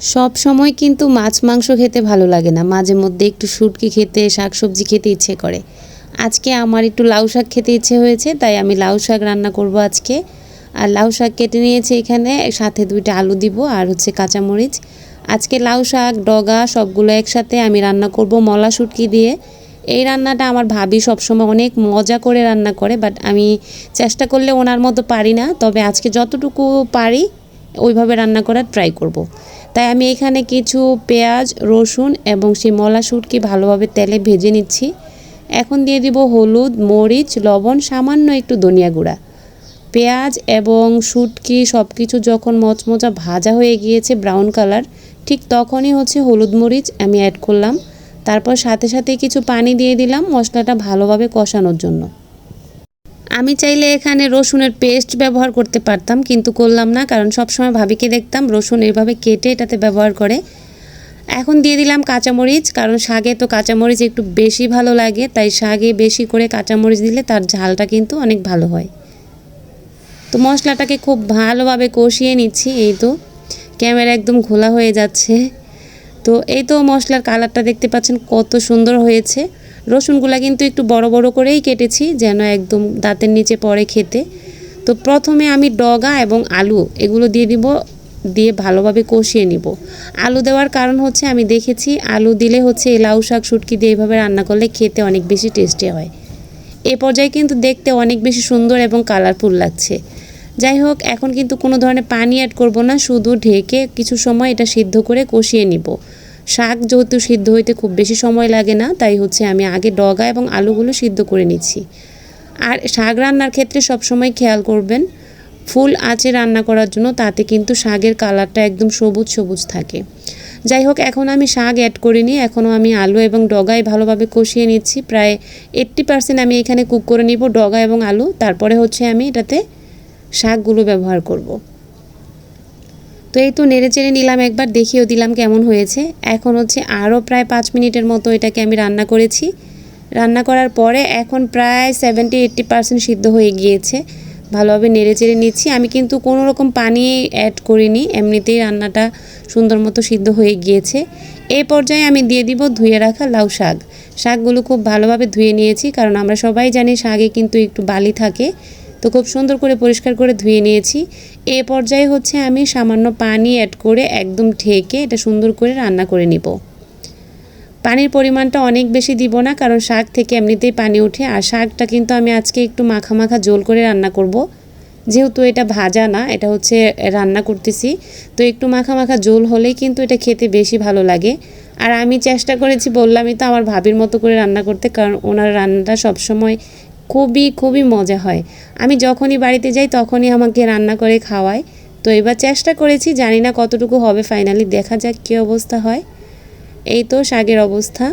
সব সময় কিন্তু মাছ, মাংস খেতে ভালো লাগে না। মাঝে মধ্যে একটু শুটকি খেতে, শাকসবজি খেতে ইচ্ছে করে। আজকে আমার একটু লাউ শাক খেতে ইচ্ছে হয়েছে, তাই আমি লাউ শাক রান্না করব আজকে। আর লাউ শাক কেটে নিয়েছি এখানে, সাথে দুইটা আলু দিব আর হচ্ছে কাঁচামরিচ। আজকে লাউ শাক, ডগা সবগুলো একসাথে আমি রান্না করব মলা শুটকি দিয়ে। এই রান্নাটা আমার ভাবি সবসময় অনেক মজা করে রান্না করে, বাট আমি চেষ্টা করলে ওনার মতো পারি না। তবে আজকে যতটুকু পারি ওইভাবে রান্না করার ট্রাই করব। তাই আমি এখানে কিছু পেঁয়াজ, রসুন এবং সেই মলা শুটকি ভালোভাবে তেলে ভেজে নিচ্ছি। এখন দিয়ে দিব হলুদ, মরিচ, লবণ, সামান্য একটু ধনিয়া গুঁড়া। পেঁয়াজ এবং শুটকি সব কিছু যখন মচমচা ভাজা হয়ে গিয়েছে ব্রাউন কালার ঠিক তখনই হচ্ছে হলুদ মরিচ আমি অ্যাড করলাম। তারপর সাথে সাথে কিছু পানি দিয়ে দিলাম মশলাটা ভালোভাবে কষানোর জন্য। আমি চাইলে এখানে রসুনের পেস্ট ব্যবহার করতে পারতাম, কিন্তু করলাম না, কারণ সবসময় ভাবিকে দেখতাম রসুন এভাবে কেটে এটাতে ব্যবহার করে। এখন দিয়ে দিলাম কাঁচামরিচ, কারণ শাগে তো কাঁচামরিচ একটু বেশি ভালো লাগে, তাই শাগে বেশি করে কাঁচামরিচ দিলে তার ঝালটা কিন্তু অনেক ভালো হয়। তো মশলাটাকে খুব ভালোভাবে কষিয়ে নিচ্ছি, এই তো। ক্যামেরা একদম ঘোলা হয়ে যাচ্ছে। তো এই তো মশলার কালারটা দেখতে পাচ্ছেন কত সুন্দর হয়েছে। রসুনগুলা কিন্তু একটু বড় বড় করেই কেটেছি, যেন একদম দাঁতের নিচে পড়ে খেতে। তো প্রথমে আমি ডগা এবং আলু এগুলো দিয়ে দিব, দিয়ে ভালোভাবে কষিয়ে নিব। আলু দেওয়ার কারণ হচ্ছে আমি দেখেছি, আলু দিলে হচ্ছে লাউ শাক, শুটকি দিয়ে এইভাবে রান্না করলে খেতে অনেক বেশি টেস্টি হয়। এ পর্যায়ে কিন্তু দেখতে অনেক বেশি সুন্দর এবং কালারফুল লাগছে। যাই হোক, এখন কিন্তু কোনো ধরনের পানি অ্যাড করব না, শুধু ঢেকে কিছু সময় এটা সিদ্ধ করে কষিয়ে নিব। শাক যেহেতু সিদ্ধ হইতে খুব বেশি সময় লাগে না, তাই হচ্ছে আমি আগে ডগা এবং আলুগুলো সিদ্ধ করে নিচ্ছি। আর শাক রান্নার ক্ষেত্রে সবসময় খেয়াল করবেন, ফুল আঁচে রান্না করার জন্য তাতে কিন্তু শাকের কালারটা একদম সবুজ সবুজ থাকে। যাই হোক, এখন আমি শাক অ্যাড করিনি, এখনও আমি আলু এবং ডগায় ভালোভাবে কষিয়ে নিচ্ছি। প্রায় এইট্টি পার্সেন্ট আমি এখানে কুক করে নিব ডগা এবং আলু, তারপরে হচ্ছে আমি এটাতে শাকগুলো ব্যবহার করব। তো এই তো নেড়ে চেড়ে নিলাম, একবার দেখিয়েও দিলাম কেমন হয়েছে। এখন হচ্ছে আরও প্রায় পাঁচ মিনিটের মতো এটাকে আমি রান্না করেছি। রান্না করার পরে এখন প্রায় সেভেন্টি এইট্টি পার্সেন্ট সিদ্ধ হয়ে গিয়েছে। ভালোভাবে নেড়ে চেড়ে নিচ্ছি। আমি কিন্তু কোনো রকম পানি অ্যাড করিনি, এমনিতেই রান্নাটা সুন্দর মতো সিদ্ধ হয়ে গিয়েছে। এই পর্যায়ে আমি দিয়ে দিব ধুয়ে রাখা লাউ শাক। শাকগুলো খুব ভালোভাবে ধুয়ে নিয়েছি, কারণ আমরা সবাই জানি শাকে কিন্তু একটু বালি থাকে। তো খুব সুন্দর করে পরিষ্কার করে ধুয়ে নিয়েছি। এ পর্যায়ে হচ্ছে আমি সামান্য পানি অ্যাড করে একদম ঢেকে এটা সুন্দর করে রান্না করে নিব। পানির পরিমাণটা অনেক বেশি দিব না, কারণ শাক থেকে এমনিতেই পানি উঠে আর শাকটা কিন্তু আমি আজকে একটু মাখা মাখা জোল করে রান্না করব। যেহেতু এটা ভাজা না, এটা হচ্ছে রান্না করতেছি, তো একটু মাখা মাখা জোল হলেই কিন্তু এটা খেতে বেশি ভালো লাগে। আর আমি চেষ্টা করেছি, বললামই তো আমার ভাবির মতো করে রান্না করতে, কারণ ওনার রান্নাটা সবসময় খুবই খুবই মজা হয়। আমি যখনই বাড়িতে যাই, তখনই আমাকে রান্না করে খাওয়ায়। তো এবার চেষ্টা করেছি, জানি না কতটুকু হবে ফাইনালি দেখা যাক কী অবস্থা হয়। এই তো শাকের অবস্থা।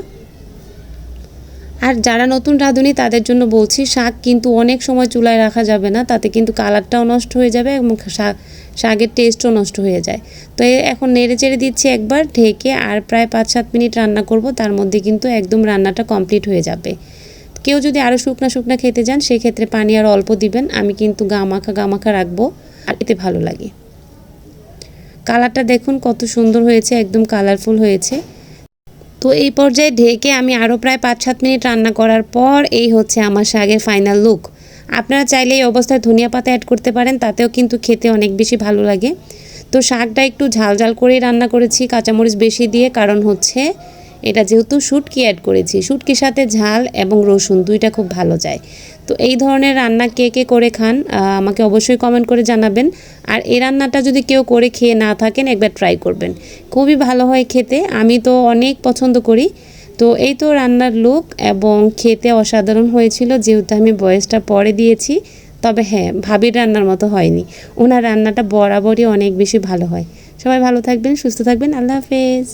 আর যারা নতুন রাঁধুনি, তাদের জন্য বলছি, শাক কিন্তু অনেক সময় চুলায় রাখা যাবে না, তাতে কিন্তু কালারটাও নষ্ট হয়ে যাবে এবং শাক শাকের টেস্টও নষ্ট হয়ে যায়। তো এখন নেড়ে চেড়ে দিচ্ছি একবার, ঢেকে আর প্রায় পাঁচ সাত মিনিট রান্না করব, তার মধ্যে কিন্তু একদম রান্নাটা কমপ্লিট হয়ে যাবে। কেউ যদি আরও শুকনা শুকনা খেতে যান, সেক্ষেত্রে পানি আর অল্প দিবেন। আমি কিন্তু গামাখা গামাখা রাখব। আর এতে ভালো লাগে। কালারটা দেখুন, কত সুন্দর হয়েছে, একদম কালারফুল হয়েছে। তো এই পর্যায়ে ঢেকে আমি আরও প্রায় পাঁচ সাত মিনিট রান্না করার পর এই হচ্ছে আমার শাকের ফাইনাল লুক আপনারা চাইলে এই অবস্থায় ধনিয়া পাতা অ্যাড করতে পারেন, তাতেও কিন্তু খেতে অনেক বেশি ভালো লাগে। তো শাকটা একটু ঝাল ঝাল করেই রান্না করেছি, কাঁচামরিচ বেশি দিয়ে, কারণ হচ্ছে এটা যেহেতু শুটকি অ্যাড করেছি, শুটকির সাথে ঝাল এবং রসুন দুইটা খুব ভালো যায়। তো এই ধরনের রান্না কে কে করে খান আমাকে অবশ্যই কমেন্ট করে জানাবেন। আর এই রান্নাটা যদি কেউ করে খেয়ে না থাকেন, একবার ট্রাই করবেন। খুবই ভালো হয় খেতে, আমি তো অনেক পছন্দ করি। তো এই তো রান্নার লুক এবং খেতে অসাধারণ হয়েছিল, যেহেতু আমি বয়সটা পরে দিয়েছি। তবে হ্যাঁ ভাবির রান্নার মতো হয়নি। ওনার রান্নাটা বরাবরই অনেক বেশি ভালো হয়। সবাই ভালো থাকবেন, সুস্থ থাকবেন, আল্লাহ হাফেজ।